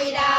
olvidar.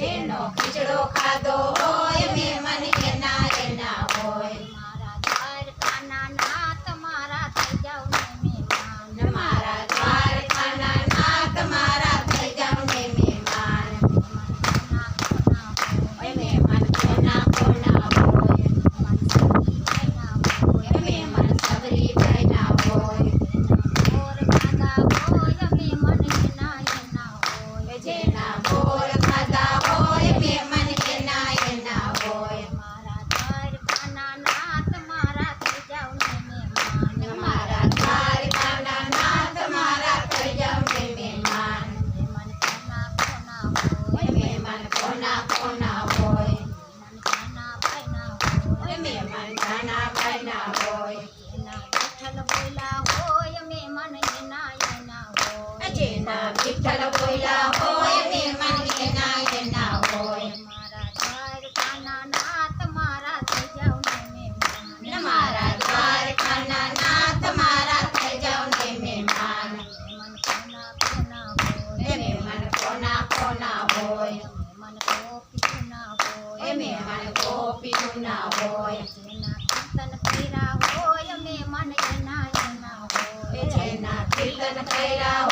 જેનો ખીચડો ખાધો હોય મેં મન એના વિઠ્ઠલ બોલા હોય. મેં મન એના એના હોય જેના કાય હોય જેના કીર્તન કર્યા હોય મેં મન એના એના હોય. જેના કીર્તન કર્યા